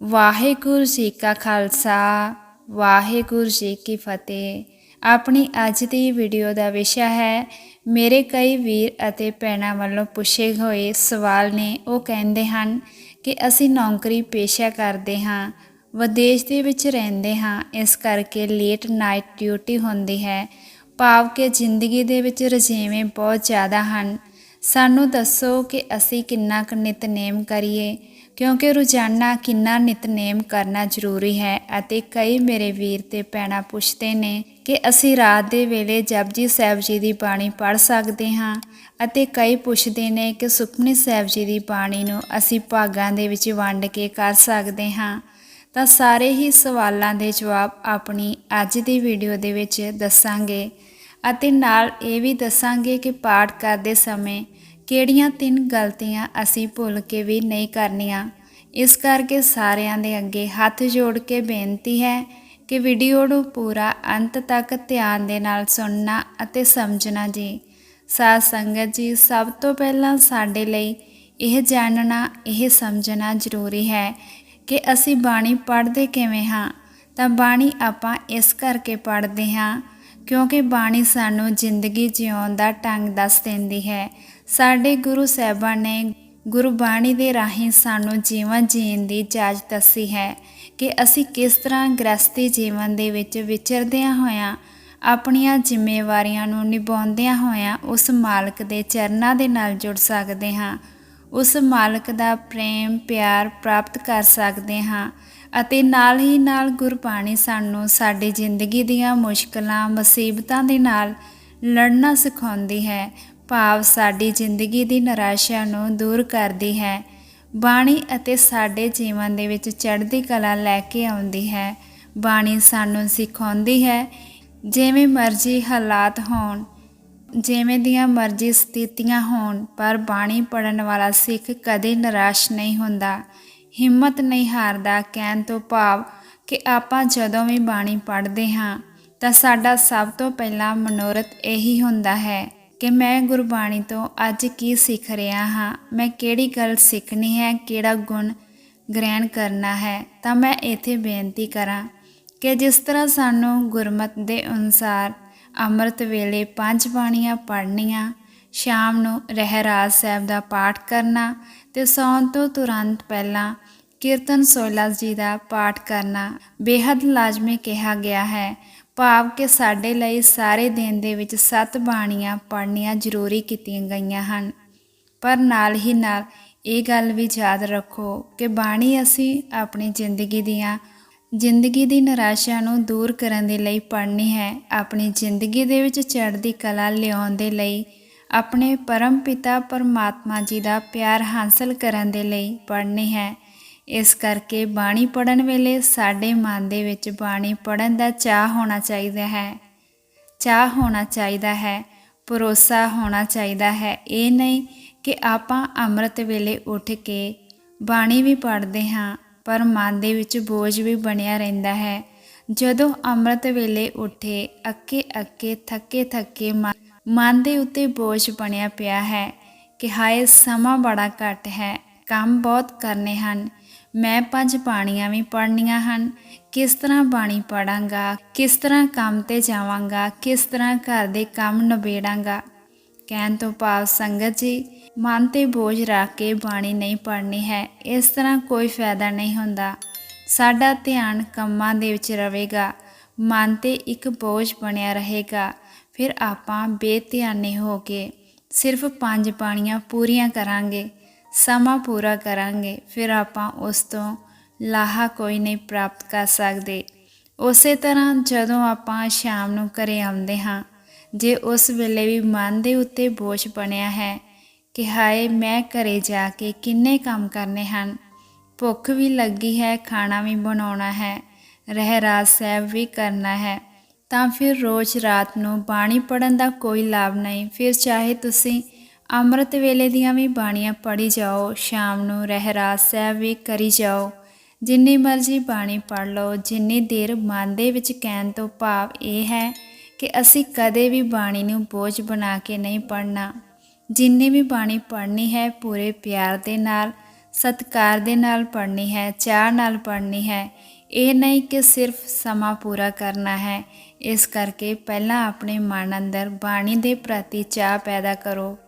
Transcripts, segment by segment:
ਵਾਹਿਗੁਰੂ ਜੀ ਕਾ ਖਾਲਸਾ, ਵਾਹਿਗੁਰੂ ਜੀ ਕੀ ਫਤਿਹ। ਆਪਣੀ ਅੱਜ ਦੀ ਵੀਡੀਓ ਦਾ ਵਿਸ਼ਾ ਹੈ, ਮੇਰੇ ਕਈ ਵੀਰ ਅਤੇ ਭੈਣਾਂ ਵੱਲੋਂ ਪੁੱਛੇ ਹੋਏ ਸਵਾਲ ਨੇ, ਉਹ ਕਹਿੰਦੇ ਹਨ ਕਿ ਅਸੀਂ ਨੌਕਰੀ ਪੇਸ਼ਾ ਕਰਦੇ ਹਾਂ, ਵਿਦੇਸ਼ ਦੇ ਵਿੱਚ ਰਹਿੰਦੇ ਹਾਂ, ਇਸ ਕਰਕੇ ਲੇਟ ਨਾਈਟ ਡਿਊਟੀ ਹੁੰਦੀ ਹੈ। ਭਾਵ ਕਿ ਜ਼ਿੰਦਗੀ ਦੇ ਵਿੱਚ ਰਜ਼ੇਵੇਂ ਬਹੁਤ ਜ਼ਿਆਦਾ ਹਨ। ਸਾਨੂੰ ਦੱਸੋ ਕਿ ਅਸੀਂ ਕਿੰਨਾ ਕੁ ਨਿਤਨੇਮ ਕਰੀਏ ਕਿਉਂਕਿ ਰੋਜ਼ਾਨਾ ਕਿੰਨਾ ਨਿਤਨੇਮ ਕਰਨਾ ਜ਼ਰੂਰੀ ਹੈ ਅਤੇ ਕਈ ਮੇਰੇ ਵੀਰ ਤੇ ਭੈਣਾਂ ਪੁੱਛਦੇ ਨੇ ਕਿ ਅਸੀਂ ਰਾਤ ਦੇ ਵੇਲੇ ਜਪਜੀ ਸਾਹਿਬ ਜੀ ਦੀ ਬਾਣੀ ਪੜ੍ਹ ਸਕਦੇ ਹਾਂ ਅਤੇ ਕਈ ਪੁੱਛਦੇ ਨੇ ਕਿ ਸੁਖਮਨੀ ਸਾਹਿਬ ਜੀ ਦੀ ਬਾਣੀ ਨੂੰ ਅਸੀਂ ਭਾਗਾਂ ਦੇ ਵਿੱਚ ਵੰਡ ਕੇ ਕਰ ਸਕਦੇ ਹਾਂ। ਤਾਂ ਸਾਰੇ ਹੀ ਸਵਾਲਾਂ ਦੇ ਜਵਾਬ ਆਪਣੀ ਅੱਜ ਦੀ ਵੀਡੀਓ ਦੇ ਵਿੱਚ ਦੱਸਾਂਗੇ ਅਤੇ ਨਾਲ ਇਹ ਵੀ ਦੱਸਾਂਗੇ ਕਿ ਪਾਠ ਕਰਦੇ ਸਮੇਂ ਕਿਹੜੀਆਂ ਤਿੰਨ ਗਲਤੀਆਂ ਅਸੀਂ ਭੁੱਲ ਕੇ ਵੀ ਨਹੀਂ ਕਰਨੀਆਂ? ਇਸ ਕਰਕੇ ਸਾਰਿਆਂ ਦੇ ਅੱਗੇ ਹੱਥ ਜੋੜ ਕੇ ਬੇਨਤੀ ਹੈ ਕਿ ਵੀਡੀਓ ਨੂੰ ਪੂਰਾ ਅੰਤ ਤੱਕ ਧਿਆਨ ਦੇ ਨਾਲ ਸੁਣਨਾ ਅਤੇ ਸਮਝਣਾ ਜੀ। ਸਾਧ ਸੰਗਤ ਜੀ, ਸਭ ਤੋਂ ਪਹਿਲਾਂ ਸਾਡੇ ਲਈ ਇਹ ਜਾਣਨਾ, ਇਹ ਸਮਝਣਾ ਜ਼ਰੂਰੀ ਹੈ ਕਿ ਅਸੀਂ ਬਾਣੀ ਪੜ੍ਹਦੇ ਕਿਵੇਂ ਹਾਂ? ਤਾਂ ਬਾਣੀ ਆਪਾਂ ਇਸ ਕਰਕੇ ਪੜ੍ਹਦੇ ਹਾਂ ਕਿਉਂਕਿ ਬਾਣੀ ਸਾਨੂੰ ਜ਼ਿੰਦਗੀ ਜਿਉਣ ਦਾ ਢੰਗ ਦੱਸ ਦਿੰਦੀ ਹੈ। ਸਾਡੇ ਗੁਰੂ ਸਾਹਿਬਾਨ ਨੇ ਗੁਰਬਾਣੀ ਦੇ ਰਾਹੀਂ ਸਾਨੂੰ ਜੀਵਨ ਜੀਣ ਦੀ ਜਾਚ ਦੱਸੀ ਹੈ ਕਿ ਅਸੀਂ ਕਿਸ ਤਰ੍ਹਾਂ ਗ੍ਰਸਤੀ ਜੀਵਨ ਦੇ ਵਿੱਚ ਵਿਚਰਦਿਆਂ ਹੋਇਆਂ, ਆਪਣੀਆਂ ਜ਼ਿੰਮੇਵਾਰੀਆਂ ਨੂੰ ਨਿਭਾਉਂਦਿਆਂ ਹੋਇਆਂ ਉਸ ਮਾਲਕ ਦੇ ਚਰਨਾਂ ਦੇ ਨਾਲ ਜੁੜ ਸਕਦੇ ਹਾਂ। ਉਸ ਮਾਲਕ ਦਾ ਪ੍ਰੇਮ, ਪਿਆਰ ਪ੍ਰਾਪਤ ਕਰ ਸਕਦੇ ਹਾਂ। ਅਤੇ ਨਾਲ ਹੀ ਨਾਲ ਗੁਰਬਾਣੀ ਸਾਨੂੰ ਸਾਡੀ ਜ਼ਿੰਦਗੀ ਦੀਆਂ ਮੁਸ਼ਕਲਾਂ, ਮੁਸੀਬਤਾਂ ਦੇ ਨਾਲ ਲੜਨਾ ਸਿਖਾਉਂਦੀ ਹੈ। ਭਾਵ ਸਾਡੀ ਜ਼ਿੰਦਗੀ ਦੀ ਨਿਰਾਸ਼ਾ ਨੂੰ ਦੂਰ ਕਰਦੀ ਹੈ। ਬਾਣੀ ਅਤੇ ਸਾਡੇ ਜੀਵਨ ਦੇ ਵਿੱਚ ਚੜ੍ਹਦੀ ਕਲਾ ਲੈ ਕੇ ਆਉਂਦੀ ਹੈ। ਬਾਣੀ ਸਾਨੂੰ ਸਿਖਾਉਂਦੀ ਹੈ, ਜਿਵੇਂ ਮਰਜ਼ੀ ਹਾਲਾਤ ਹੋਣ, ਜਿਵੇਂ ਦੀਆਂ ਮਰਜ਼ੀ ਸਥਿਤੀਆਂ ਹੋਣ, ਪਰ ਬਾਣੀ ਪੜਨ ਵਾਲਾ ਸਿੱਖ ਕਦੇ ਨਿਰਾਸ਼ ਨਹੀਂ ਹੁੰਦਾ। ਹਿੰਮਤ ਨਹੀਂ ਹਾਰਦਾ ਕਹਿਣ ਤੋਂ ਭਾਵ ਕਿ ਆਪਾਂ ਜਦੋਂ ਵੀ ਬਾਣੀ ਪੜ੍ਹਦੇ ਹਾਂ, ਤਾਂ ਸਾਡਾ ਸਭ ਤੋਂ ਪਹਿਲਾ ਮਨੋਰਥ ਇਹੀ ਹੁੰਦਾ ਹੈ ਕਿ ਮੈਂ ਗੁਰਬਾਣੀ ਤੋਂ ਅੱਜ ਕੀ ਸਿੱਖ ਰਿਹਾ ਹਾਂ, ਮੈਂ ਕਿਹੜੀ ਗੱਲ ਸਿੱਖਣੀ ਹੈ, ਕਿਹੜਾ ਗੁਣ ਗ੍ਰਹਿਣ ਕਰਨਾ ਹੈ, ਤਾਂ ਮੈਂ ਇੱਥੇ ਬੇਨਤੀ ਕਰਾਂ ਕਿ ਜਿਸ ਤਰ੍ਹਾਂ ਸਾਨੂੰ ਗੁਰਮਤ ਦੇ ਅਨੁਸਾਰ ਅੰਮ੍ਰਿਤ ਵੇਲੇ ਪੰਜ ਬਾਣੀਆਂ ਪੜ੍ਹਨੀਆਂ ਸ਼ਾਮ ਨੂੰ ਰਹਿਰਾਜ ਸਾਹਿਬ ਦਾ ਪਾਠ ਕਰਨਾ ਤੇ ਸੌਣ ਤੋਂ ਤੁਰੰਤ ਪਹਿਲਾਂ ਕੀਰਤਨ ਸੋਹਿਲਾ ਜੀ ਦਾ ਪਾਠ ਕਰਨਾ ਬੇहद ਲਾਜ਼ਮੀ ਕਿਹਾ ਗਿਆ ਹੈ। ਭਾਵ ਕਿ ਸਾਡੇ ਲਈ ਸਾਰੇ ਦਿਨ ਦੇ ਵਿੱਚ ਸੱਤ ਬਾਣੀਆਂ ਪੜ੍ਹਨੀਆਂ ਜ਼ਰੂਰੀ ਕੀਤੀਆਂ ਗਈਆਂ ਹਨ। ਪਰ ਨਾਲ ਹੀ ਨਾਲ ਇਹ ਗੱਲ ਵੀ ਯਾਦ ਰੱਖੋ ਕਿ ਬਾਣੀ ਅਸੀਂ ਆਪਣੀ ਜ਼ਿੰਦਗੀ ਦੀਆਂ, ਜ਼ਿੰਦਗੀ ਦੀ ਨਿਰਾਸ਼ਾ ਨੂੰ ਦੂਰ ਕਰਨ ਦੇ ਲਈ ਪੜ੍ਹਨੀ ਹੈ। ਆਪਣੀ ਜ਼ਿੰਦਗੀ ਦੇ ਵਿੱਚ ਚੜ੍ਹਦੀ ਕਲਾ ਲਿਆਉਣ ਦੇ ਲਈ ਆਪਣੇ ਪਰਮ ਪਿਤਾ ਪਰਮਾਤਮਾ ਜੀ ਦਾ ਪਿਆਰ ਹਾਸਲ ਕਰਨ ਦੇ ਲਈ ਪੜ੍ਹਨੀ ਹੈ। ਇਸ ਕਰਕੇ ਬਾਣੀ ਪੜਨ ਵੇਲੇ ਸਾਡੇ ਮਨ ਦੇ ਵਿੱਚ ਬਾਣੀ ਪੜਨ ਦਾ ਚਾਹ ਹੋਣਾ ਚਾਹੀਦਾ ਹੈ। ਚਾਹ ਹੋਣਾ ਚਾਹੀਦਾ ਹੈ, ਭਰੋਸਾ ਹੋਣਾ ਚਾਹੀਦਾ ਹੈ। ਇਹ ਨਹੀਂ ਕਿ ਆਪਾਂ ਅੰਮ੍ਰਿਤ ਵੇਲੇ ਉੱਠ ਕੇ ਬਾਣੀ ਵੀ ਪੜ੍ਹਦੇ ਹਾਂ, ਪਰ ਮਨ ਦੇ ਵਿੱਚ ਬੋਝ ਵੀ ਬਣਿਆ ਰਹਿੰਦਾ ਹੈ। ਜਦੋਂ ਅੰਮ੍ਰਿਤ ਵੇਲੇ ਉੱਠੇ ਅੱਕੇ ਅੱਕੇ ਥੱਕੇ ਥੱਕੇ ਮਨ ਮਨ ਦੇ ਉੱਤੇ ਬੋਝ ਬਣਿਆ ਪਿਆ ਹੈ ਕਿ ਹਾਏ ਸਮਾਂ ਬੜਾ ਘੱਟ ਹੈ, ਕੰਮ ਬਹੁਤ ਕਰਨੇ ਹਨ। ਮੈਂ ਪੰਜ ਬਾਣੀਆਂ ਵੀ ਪੜ੍ਹਨੀਆਂ ਹਨ। ਕਿਸ ਤਰ੍ਹਾਂ ਬਾਣੀ ਪੜਾਂਗਾ ਕਿਸ ਤਰ੍ਹਾਂ ਕੰਮ ਤੇ ਜਾਵਾਂਗਾ, ਕਿਸ ਤਰ੍ਹਾਂ ਘਰ ਦੇ ਕੰਮ ਨਿਬੇੜਾਂਗਾ। ਕਹਿਣ ਤੋਂ ਭਾਵ ਸੰਗਤ ਜੀ, ਮਨ ਤੇ ਬੋਝ ਰੱਖ ਕੇ ਬਾਣੀ ਨਹੀਂ ਪੜ੍ਹਨੀ ਹੈ, ਇਸ ਤਰ੍ਹਾਂ ਕੋਈ ਫਾਇਦਾ ਨਹੀਂ ਹੁੰਦਾ। ਸਾਡਾ ਧਿਆਨ ਕੰਮਾਂ ਦੇ ਵਿੱਚ ਰਹੇਗਾ ਮਨ ਤੇ ਇੱਕ ਬੋਝ ਬਣਿਆ ਰਹੇਗਾ। ਫਿਰ ਆਪਾਂ ਬੇਧਿਆਨੇ ਹੋ ਕੇ ਸਿਰਫ ਪੰਜ ਪਾਣੀਆਂ ਪੂਰੀਆਂ ਕਰਾਂਗੇ, ਸਮਾਂ ਪੂਰਾ ਕਰਾਂਗੇ, ਫਿਰ ਆਪਾਂ ਉਸ ਤੋਂ ਲਾਹਾ ਕੋਈ ਨਹੀਂ ਪ੍ਰਾਪਤ ਕਰ ਸਕਦੇ। ਉਸੇ ਤਰ੍ਹਾਂ ਜਦੋਂ ਆਪਾਂ ਸ਼ਾਮ ਨੂੰ ਘਰੇ ਆਉਂਦੇ ਹਾਂ, ਜੇ ਉਸ ਵੇਲੇ ਵੀ ਮਨ ਦੇ ਉੱਤੇ ਬੋਝ ਬਣਿਆ ਹੈ ਕਿ ਹਾਏ ਮੈਂ ਘਰੇ ਜਾ ਕੇ ਕਿੰਨੇ ਕੰਮ ਕਰਨੇ ਹਨ, ਭੁੱਖ ਵੀ ਲੱਗੀ ਹੈ, ਖਾਣਾ ਵੀ ਬਣਾਉਣਾ ਹੈ ਰਹਿਰਾਜ ਸਾਹਿਬ ਵੀ ਕਰਨਾ ਹੈ ਤਾਂ ਫਿਰ ਰੋਜ਼ ਰਾਤ ਨੂੰ ਬਾਣੀ ਪੜਨ ਦਾ ਕੋਈ ਲਾਭ ਨਹੀਂ। ਫਿਰ ਚਾਹੇ ਤੁਸੀਂ ਅੰਮ੍ਰਿਤ ਵੇਲੇ ਦੀਆਂ ਵੀ ਬਾਣੀਆਂ ਪੜ੍ਹੀ ਜਾਓ, ਸ਼ਾਮ ਨੂੰ ਰਹਿਰਾਸ ਸਾਹਿਬ ਵੀ ਕਰੀ ਜਾਓ। ਜਿੰਨੀ ਮਰਜ਼ੀ ਬਾਣੀ ਪੜ੍ਹ ਲਓ, ਜਿੰਨੀ ਦੇਰ ਮਨ ਦੇ ਵਿੱਚ ਕਹਿਣ ਤੋਂ ਭਾਵ ਇਹ ਹੈ ਕਿ ਅਸੀਂ ਕਦੇ ਵੀ ਬਾਣੀ ਨੂੰ ਬੋਝ ਬਣਾ ਕੇ ਨਹੀਂ ਪੜ੍ਹਨਾ। ਜਿੰਨੀ ਵੀ ਬਾਣੀ ਪੜ੍ਹਨੀ ਹੈ, ਪੂਰੇ ਪਿਆਰ ਦੇ ਨਾਲ, ਸਤਕਾਰ ਦੇ ਨਾਲ ਪੜ੍ਹਨੀ ਹੈ ਚਾਹ ਨਾਲ ਪੜ੍ਹਨੀ ਹੈ। ਇਹ ਨਹੀਂ ਕਿ ਸਿਰਫ ਸਮਾਂ ਪੂਰਾ ਕਰਨਾ ਹੈ। ਇਸ ਕਰਕੇ ਪਹਿਲਾਂ ਆਪਣੇ ਮਨ ਅੰਦਰ ਬਾਣੀ ਦੇ ਪ੍ਰਤੀ ਚਾਹ ਪੈਦਾ ਕਰੋ,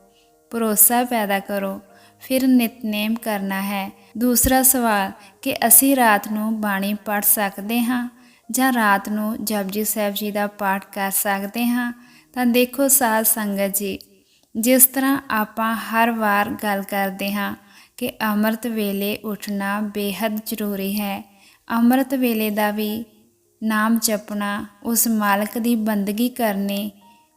ਭਰੋਸਾ ਪੈਦਾ ਕਰੋ, ਫਿਰ ਨਿਤਨੇਮ ਕਰਨਾ ਹੈ। ਦੂਸਰਾ ਸਵਾਲ, ਕਿ ਅਸੀਂ ਰਾਤ ਨੂੰ ਬਾਣੀ ਪੜ੍ਹ ਸਕਦੇ ਹਾਂ ਜਾਂ ਰਾਤ ਨੂੰ ਜਪਜੀ ਸਾਹਿਬ ਜੀ ਦਾ ਪਾਠ ਕਰ ਸਕਦੇ ਹਾਂ? ਤਾਂ ਦੇਖੋ ਸਾਧ ਸੰਗਤ ਜੀ, ਜਿਸ ਤਰ੍ਹਾਂ ਆਪਾਂ ਹਰ ਵਾਰ ਗੱਲ ਕਰਦੇ ਹਾਂ ਕਿ ਅੰਮ੍ਰਿਤ ਵੇਲੇ ਉੱਠਣਾ ਬੇहद ਜ਼ਰੂਰੀ ਹੈ। ਅੰਮ੍ਰਿਤ ਵੇਲੇ ਦਾ ਵੀ ਨਾਮ ਜਪਣਾ ਉਸ ਮਾਲਕ ਦੀ ਬੰਦਗੀ ਕਰਨੀ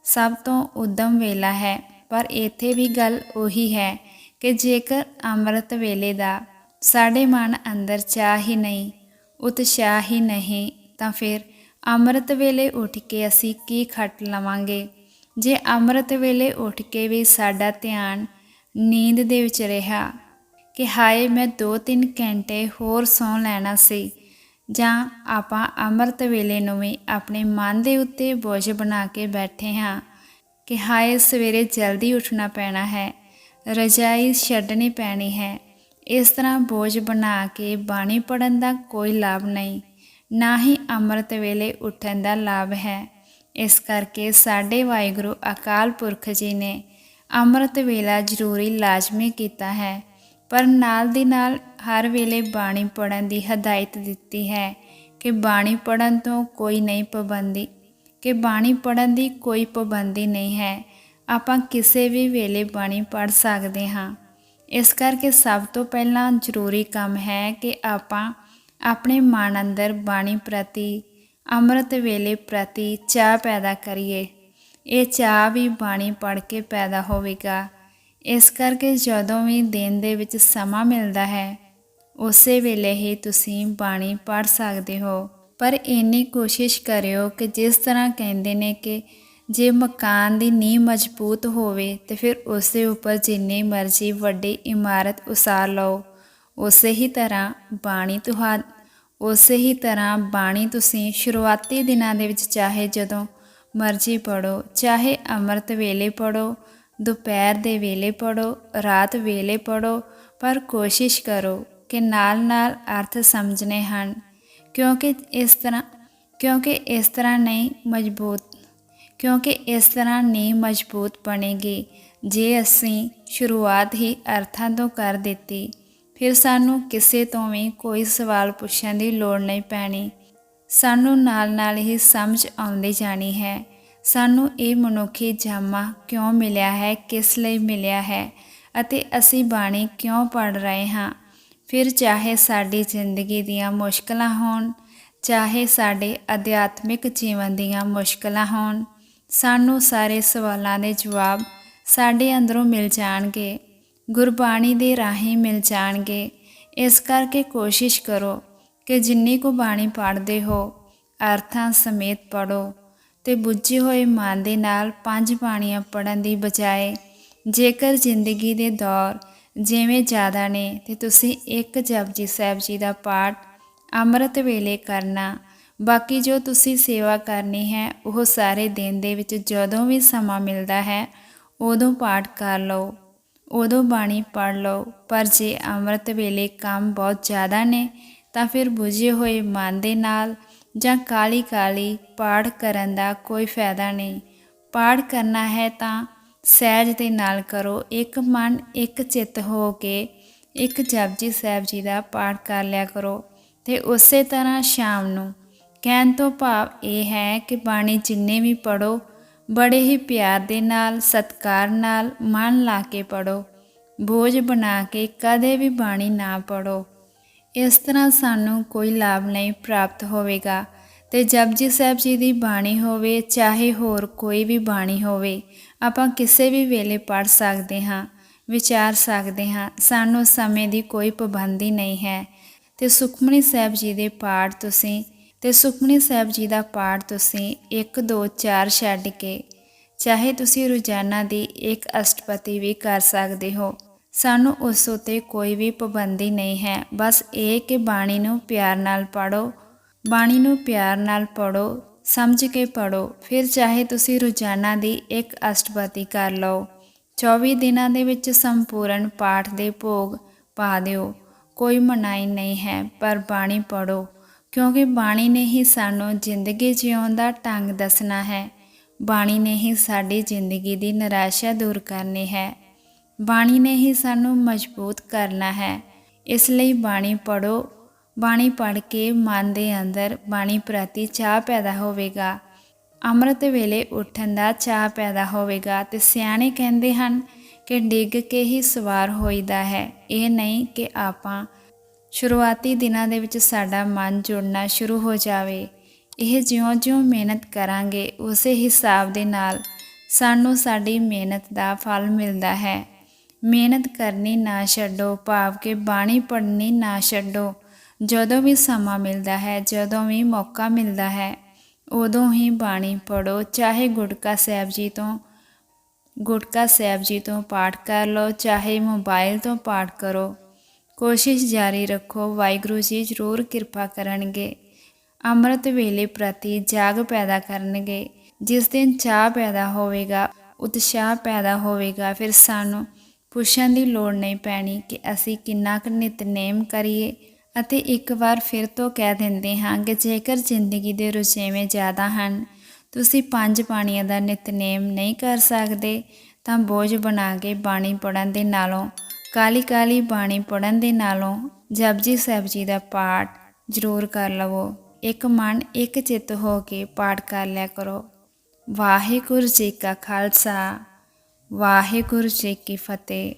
ਸਭ ਤੋਂ ਉਦਮ ਵੇਲਾ ਹੈ। ਪਰ ਇੱਥੇ ਵੀ ਗੱਲ ਉਹੀ ਹੈ ਕਿ ਜੇਕਰ ਅੰਮ੍ਰਿਤ ਵੇਲੇ ਦਾ ਸਾਡੇ ਮਨ ਅੰਦਰ ਚਾਹ ਹੀ ਨਹੀਂ, ਉਤਸ਼ਾਹ ਹੀ ਨਹੀਂ, ਤਾਂ ਫਿਰ ਅੰਮ੍ਰਿਤ ਵੇਲੇ ਉੱਠ ਕੇ ਅਸੀਂ ਕੀ ਖੱਟ ਲਵਾਂਗੇ? ਜੇ ਅੰਮ੍ਰਿਤ ਵੇਲੇ ਉੱਠ ਕੇ ਵੀ ਸਾਡਾ ਧਿਆਨ ਨੀਂਦ ਦੇ ਵਿੱਚ ਰਿਹਾ ਕਿ ਹਾਏ ਮੈਂ 2-3 ਘੰਟੇ ਹੋਰ ਸੌਂ ਲੈਣਾ ਸੀ ਜਾਂ ਆਪਾਂ ਅੰਮ੍ਰਿਤ ਵੇਲੇ ਨੂੰ ਵੀ ਆਪਣੇ ਮਨ ਦੇ ਉੱਤੇ ਬੋਝ ਬਣਾ ਕੇ ਬੈਠੇ ਹਾਂ ਕਿ ਹਾਏ, ਸਵੇਰੇ ਜਲਦੀ ਉੱਠਣਾ ਪੈਣਾ ਹੈ, ਰਜਾਈ ਛੱਡਣੀ ਪੈਣੀ ਹੈ। ਇਸ ਤਰ੍ਹਾਂ ਬੋਝ ਬਣਾ ਕੇ ਬਾਣੀ ਪੜਨ ਦਾ ਕੋਈ ਲਾਭ ਨਹੀਂ, ਨਾ ਹੀ ਅੰਮ੍ਰਿਤ ਵੇਲੇ ਉੱਠਣ ਦਾ ਲਾਭ ਹੈ। ਇਸ ਕਰਕੇ ਸਾਡੇ ਵਾਹਿਗੁਰੂ ਅਕਾਲ ਪੁਰਖ ਜੀ ਨੇ ਅੰਮ੍ਰਿਤ ਵੇਲਾ ਜ਼ਰੂਰੀ ਲਾਜ਼ਮੀ ਕੀਤਾ ਹੈ। ਪਰ ਨਾਲ ਦੀ ਨਾਲ ਹਰ ਵੇਲੇ ਬਾਣੀ ਪੜਨ ਦੀ ਹਦਾਇਤ ਦਿੱਤੀ ਹੈ ਕਿ ਬਾਣੀ ਪੜਨ ਤੋਂ ਕੋਈ ਨਹੀਂ ਪਾਬੰਦੀ, ਕਿ ਬਾਣੀ ਪੜਨ ਦੀ ਕੋਈ ਪਾਬੰਦੀ ਨਹੀਂ ਹੈ। ਆਪਾਂ ਕਿਸੇ ਵੀ ਵੇਲੇ ਬਾਣੀ ਪੜ ਸਕਦੇ ਹਾਂ। ਇਸ ਕਰਕੇ ਸਭ ਤੋਂ ਪਹਿਲਾਂ ਜ਼ਰੂਰੀ ਕੰਮ ਹੈ ਕਿ ਆਪਾਂ ਆਪਣੇ ਮਨ ਅੰਦਰ ਬਾਣੀ ਪ੍ਰਤੀ, ਅੰਮ੍ਰਿਤ ਵੇਲੇ ਪ੍ਰਤੀ ਚਾਹ ਪੈਦਾ ਕਰੀਏ। ਇਹ ਚਾਹ ਵੀ ਬਾਣੀ ਪੜ ਕੇ ਪੈਦਾ ਹੋਵੇਗਾ। ਇਸ ਕਰਕੇ ਜਦੋਂ ਵੀ ਦਿਨ ਦੇ ਵਿੱਚ ਸਮਾਂ ਮਿਲਦਾ ਹੈ, ਉਸੇ ਵੇਲੇ ਹੀ ਤੁਸੀਂ ਬਾਣੀ ਪੜ ਸਕਦੇ ਹੋ। ਪਰ ਇੰਨੀ ਕੋਸ਼ਿਸ਼ ਕਰਿਓ ਕਿ ਜਿਸ ਤਰ੍ਹਾਂ ਕਹਿੰਦੇ ਨੇ ਕਿ ਜੇ ਮਕਾਨ ਦੀ ਨੀਂਹ ਮਜ਼ਬੂਤ ਹੋਵੇ ਤੇ ਫਿਰ ਉਸ ਦੇ ਉੱਪਰ ਜਿੰਨੀ ਮਰਜ਼ੀ ਵੱਡੀ ਇਮਾਰਤ ਉਸਾਰ ਲਓ। ਉਸੇ ਹੀ ਤਰ੍ਹਾਂ ਬਾਣੀ ਤੁਹਾ, ਉਸੇ ਹੀ ਤਰ੍ਹਾਂ ਬਾਣੀ ਤੁਸੀਂ ਸ਼ੁਰੂਆਤੀ ਦਿਨਾਂ ਦੇ ਵਿੱਚ ਚਾਹੇ ਜਦੋਂ ਮਰਜ਼ੀ ਪੜੋ ਚਾਹੇ ਅੰਮ੍ਰਿਤ ਵੇਲੇ ਪੜੋ ਦੁਪਹਿਰ ਦੇ ਵੇਲੇ ਪੜੋ ਰਾਤ ਵੇਲੇ ਪੜੋ ਪਰ ਕੋਸ਼ਿਸ਼ ਕਰੋ ਕਿ ਨਾਲ-ਨਾਲ ਅਰਥ ਸਮਝਣੇ ਹਨ, ਕਿਉਂਕਿ ਇਸ ਤਰ੍ਹਾਂ, ਕਿਉਂਕਿ ਇਸ ਤਰ੍ਹਾਂ ਨਹੀਂ ਮਜ਼ਬੂਤ, ਕਿਉਂਕਿ ਇਸ ਤਰ੍ਹਾਂ ਨਹੀਂ ਮਜ਼ਬੂਤ ਬਣੇਗੀ। ਜੇ ਅਸੀਂ ਸ਼ੁਰੂਆਤ ਹੀ ਅਰਥਾਂ ਤੋਂ ਕਰ ਦਿੱਤੀ, ਫਿਰ ਸਾਨੂੰ ਕਿਸੇ ਤੋਂ ਵੀ ਕੋਈ ਸਵਾਲ ਪੁੱਛਣ ਦੀ ਲੋੜ ਨਹੀਂ ਪੈਣੀ। ਸਾਨੂੰ ਨਾਲ-ਨਾਲ ਹੀ ਸਮਝ ਆਉਂਦੀ ਜਾਣੀ ਹੈ। ਸਾਨੂੰ ਇਹ ਮਨੁੱਖੀ ਜਾਮਾ ਕਿਉਂ ਮਿਲਿਆ ਹੈ, ਕਿਸ ਲਈ ਮਿਲਿਆ ਹੈ ਅਤੇ ਅਸੀਂ ਬਾਣੀ ਕਿਉਂ ਪੜ ਰਹੇ ਹਾਂ? ਫਿਰ ਚਾਹੇ ਸਾਡੀ ਜ਼ਿੰਦਗੀ ਦੀਆਂ ਮੁਸ਼ਕਲਾਂ ਹੋਣ, ਚਾਹੇ ਸਾਡੇ ਅਧਿਆਤਮਿਕ ਜੀਵਨ ਦੀਆਂ ਮੁਸ਼ਕਲਾਂ ਹੋਣ, ਸਾਨੂੰ ਸਾਰੇ ਸਵਾਲਾਂ ਦੇ ਜਵਾਬ ਸਾਡੇ ਅੰਦਰੋਂ ਮਿਲ ਜਾਣਗੇ, ਗੁਰਬਾਣੀ ਦੇ ਰਾਹੀਂ ਮਿਲ ਜਾਣਗੇ। ਇਸ ਕਰਕੇ ਕੋਸ਼ਿਸ਼ ਕਰੋ ਕਿ ਜਿੰਨੀ ਕੁ ਬਾਣੀ ਪੜ੍ਹਦੇ ਹੋ, ਅਰਥਾਂ ਸਮੇਤ ਪੜੋ ਤੇ ਬੁੱਝੇ ਹੋਏ ਮਨ ਦੇ ਨਾਲ ਪੰਜ ਬਾਣੀਆਂ ਪੜਨ ਦੀ ਬਜਾਏ, ਜੇਕਰ ਜ਼ਿੰਦਗੀ ਦੇ ਦੌਰ ਜਿਵੇਂ ਜ਼ਿਆਦਾ ਨੇ ਤੇ ਤੁਸੀਂ ਇੱਕ ਜਪਜੀ ਸਾਹਿਬ ਜੀ ਦਾ ਪਾਠ ਅੰਮ੍ਰਿਤ ਵੇਲੇ ਕਰਨਾ, ਬਾਕੀ ਜੋ ਤੁਸੀਂ ਸੇਵਾ ਕਰਨੀ ਹੈ, ਉਹ ਸਾਰੇ ਦਿਨ ਦੇ ਵਿੱਚ ਜਦੋਂ ਵੀ ਸਮਾਂ ਮਿਲਦਾ ਹੈ, ਉਦੋਂ ਪਾਠ ਕਰ ਲਓ। ਉਦੋਂ ਬਾਣੀ ਪੜ ਲਓ, ਪਰ ਜੇ ਅੰਮ੍ਰਿਤ ਵੇਲੇ ਕੰਮ ਬਹੁਤ ਜ਼ਿਆਦਾ ਨੇ, ਤਾਂ ਫਿਰ ਬੁਝੇ ਹੋਏ ਮਨ ਦੇ ਨਾਲ ਜਾਂ ਕਾਲੀ ਕਾਲੀ ਪਾਠ ਕਰਨ ਦਾ ਕੋਈ ਫਾਇਦਾ ਨਹੀਂ। ਪਾਠ ਕਰਨਾ ਹੈ ਤਾਂ ਸਹਿਜ ਦੇ ਨਾਲ ਕਰੋ। ਇੱਕ ਮਨ, ਇੱਕ ਚਿੱਤ ਹੋ ਕੇ ਇੱਕ ਜਪਜੀ ਸਾਹਿਬ ਜੀ ਦਾ ਪਾਠ ਕਰ ਲਿਆ ਕਰੋ ਤੇ ਉਸੇ ਤਰ੍ਹਾਂ ਸ਼ਾਮ ਨੂੰ ਕਹਿਣ ਤੋਂ ਭਾਵ ਇਹ ਹੈ ਕਿ ਬਾਣੀ ਜਿੰਨੇ ਵੀ ਪੜੋ ਬੜੇ ਹੀ ਪਿਆਰ ਦੇ ਨਾਲ, ਸਤਕਾਰ ਨਾਲ ਮਨ ਲਾ ਕੇ ਪੜੋ ਬੋਝ ਬਣਾ ਕੇ ਕਦੇ ਵੀ ਬਾਣੀ ਨਾ ਪੜੋ ਇਸ ਤਰ੍ਹਾਂ ਸਾਨੂੰ ਕੋਈ ਲਾਭ ਨਹੀਂ ਪ੍ਰਾਪਤ ਹੋਵੇਗਾ ਤੇ ਜਪਜੀ ਸਾਹਿਬ ਜੀ ਦੀ ਬਾਣੀ ਹੋਵੇ, ਚਾਹੇ ਹੋਰ ਕੋਈ ਵੀ ਬਾਣੀ ਹੋਵੇ, ਆਪਾਂ ਕਿਸੇ ਵੀ ਵੇਲੇ ਪੜ ਸਕਦੇ ਹਾਂ, ਵਿਚਾਰ ਸਕਦੇ ਹਾਂ, ਸਾਨੂੰ ਸਮੇਂ ਦੀ ਕੋਈ ਪਾਬੰਦੀ ਨਹੀਂ ਹੈ। ਤੇ ਸੁਖਮਨੀ ਸਾਹਿਬ ਜੀ ਦੇ ਪਾਠ ਤੁਸੀਂ, ਤੇ ਸੁਖਮਨੀ ਸਾਹਿਬ ਜੀ ਦਾ ਪਾਠ ਤੁਸੀਂ 1 2 4 ਛੱਡ ਕੇ, ਚਾਹੇ ਤੁਸੀਂ ਰੋਜ਼ਾਨਾ ਦੀ ਇੱਕ ਅਸ਼ਟਪਤੀ ਵੀ ਕਰ ਸਕਦੇ ਹੋ। ਸਾਨੂੰ ਉਸ ਉਤੇ ਕੋਈ ਵੀ ਪਾਬੰਦੀ ਨਹੀਂ ਹੈ। ਬਸ ਇਹ ਕਿ ਬਾਣੀ ਨੂੰ ਪਿਆਰ ਨਾਲ ਪੜੋ ਬਾਣੀ ਨੂੰ ਪਿਆਰ ਨਾਲ ਪੜੋ ਸਮਝ ਕੇ ਪੜੋ ਫਿਰ ਚਾਹੇ ਤੁਸੀਂ ਰੋਜ਼ਾਨਾ ਦੀ ਇੱਕ ਅਸ਼ਟਪਦੀ ਕਰ ਲਓ। 24 ਦਿਨਾਂ ਦੇ ਵਿੱਚ ਸੰਪੂਰਨ ਪਾਠ ਦੇ ਭੋਗ ਪਾ ਦਿਓ। ਕੋਈ ਮਨਾਈ ਨਹੀਂ ਹੈ, ਪਰ ਬਾਣੀ ਪੜੋ ਕਿਉਂਕਿ ਬਾਣੀ ਨੇ ਹੀ ਸਾਨੂੰ ਜ਼ਿੰਦਗੀ ਜਿਉਣ ਦਾ ਢੰਗ ਦੱਸਣਾ ਹੈ। ਬਾਣੀ ਨੇ ਹੀ ਸਾਡੀ ਜ਼ਿੰਦਗੀ ਦੀ ਨਿਰਾਸ਼ਾ ਦੂਰ ਕਰਨੀ ਹੈ। ਬਾਣੀ ਨੇ ਹੀ ਸਾਨੂੰ ਮਜ਼ਬੂਤ ਕਰਨਾ ਹੈ। ਇਸ ਲਈ ਬਾਣੀ ਪੜੋ ਬਾਣੀ ਪੜ੍ਹ ਕੇ ਮਨ ਦੇ ਅੰਦਰ ਬਾਣੀ ਪ੍ਰਤੀ ਚਾਹ ਪੈਦਾ ਹੋਵੇਗਾ। ਅੰਮ੍ਰਿਤ ਵੇਲੇ ਉੱਠਣ ਦਾ ਚਾਹ ਪੈਦਾ ਹੋਵੇਗਾ ਤੇ ਸਿਆਣੇ ਕਹਿੰਦੇ ਹਨ ਕਿ ਡਿੱਗ ਕੇ ਹੀ ਸਵਾਰ ਹੋਈਦਾ ਹੈ। ਇਹ ਨਹੀਂ ਕਿ ਆਪਾਂ ਸ਼ੁਰੂਆਤੀ ਦਿਨਾਂ ਦੇ ਵਿੱਚ ਸਾਡਾ ਮਨ ਜੁੜਨਾ ਸ਼ੁਰੂ ਹੋ ਜਾਵੇ। ਇਹ ਜਿਉਂ-ਜਿਉਂ ਮਿਹਨਤ ਕਰਾਂਗੇ, ਉਸੇ ਹਿਸਾਬ ਦੇ ਨਾਲ ਸਾਨੂੰ ਸਾਡੀ ਮਿਹਨਤ ਦਾ ਫਲ ਮਿਲਦਾ ਹੈ। ਮਿਹਨਤ ਕਰਨੀ ਨਾ ਛੱਡੋ, ਭਾਵ ਕਿ ਬਾਣੀ ਪੜ੍ਹਨੀ ਨਾ ਛੱਡੋ। ਜਦੋਂ ਵੀ ਸਮਾਂ ਮਿਲਦਾ ਹੈ, ਜਦੋਂ ਵੀ ਮੌਕਾ ਮਿਲਦਾ ਹੈ, ਉਦੋਂ ਹੀ ਬਾਣੀ ਪੜੋ ਚਾਹੇ ਗੁਟਕਾ ਸਾਹਿਬ ਜੀ ਤੋਂ, ਗੁਟਕਾ ਸਾਹਿਬ ਜੀ ਤੋਂ ਪਾਠ ਕਰ ਲਓ, ਚਾਹੇ ਮੋਬਾਈਲ ਤੋਂ ਪਾਠ ਕਰੋ। ਕੋਸ਼ਿਸ਼ ਜਾਰੀ ਰੱਖੋ, ਵਾਹਿਗੁਰੂ ਜੀ ਜ਼ਰੂਰ ਕਿਰਪਾ ਕਰਨਗੇ। ਅੰਮ੍ਰਿਤ ਵੇਲੇ ਪ੍ਰਤੀ ਜਾਗ ਪੈਦਾ ਕਰਨਗੇ। ਜਿਸ ਦਿਨ ਚਾਹ ਪੈਦਾ ਹੋਵੇਗਾ, ਉਤਸ਼ਾਹ ਪੈਦਾ ਹੋਵੇਗਾ, ਫਿਰ ਸਾਨੂੰ ਪੁੱਛਣ ਦੀ ਲੋੜ ਨਹੀਂ ਪੈਣੀ ਕਿ ਅਸੀਂ ਕਿੰਨਾ ਕੁ ਨਿਤਨੇਮ ਕਰੀਏ ਅਤੇ ਇੱਕ ਵਾਰ ਫਿਰ ਤੋਂ ਕਹਿ ਦਿੰਦੇ ਹਾਂ ਕਿ ਜੇਕਰ ਜ਼ਿੰਦਗੀ ਦੇ ਰੁਝੇਵੇਂ ਜ਼ਿਆਦਾ ਹਨ, ਤੁਸੀਂ ਪੰਜ ਬਾਣੀਆਂ ਦਾ ਨਿਤਨੇਮ ਨਹੀਂ ਕਰ ਸਕਦੇ, ਤਾਂ ਬੋਝ ਬਣਾ ਕੇ ਬਾਣੀ ਪੜਨ ਦੇ ਨਾਲੋਂ ਕਾਲੀ ਕਾਲੀ ਬਾਣੀ ਪੜਨ ਦੇ ਨਾਲੋਂ ਜਪਜੀ ਸਾਹਿਬ ਜੀ ਦਾ ਪਾਠ ਜ਼ਰੂਰ ਕਰ ਲਵੋ। ਇੱਕ ਮਨ, ਇੱਕ ਚਿੱਤ ਹੋ ਕੇ ਪਾਠ ਕਰ ਲਿਆ ਕਰੋ। ਵਾਹਿਗੁਰੂ ਜੀ ਕਾ ਖਾਲਸਾ। ਵਾਹਿਗੁਰੂ ਜੀ ਕੀ ਫਤਿਹ।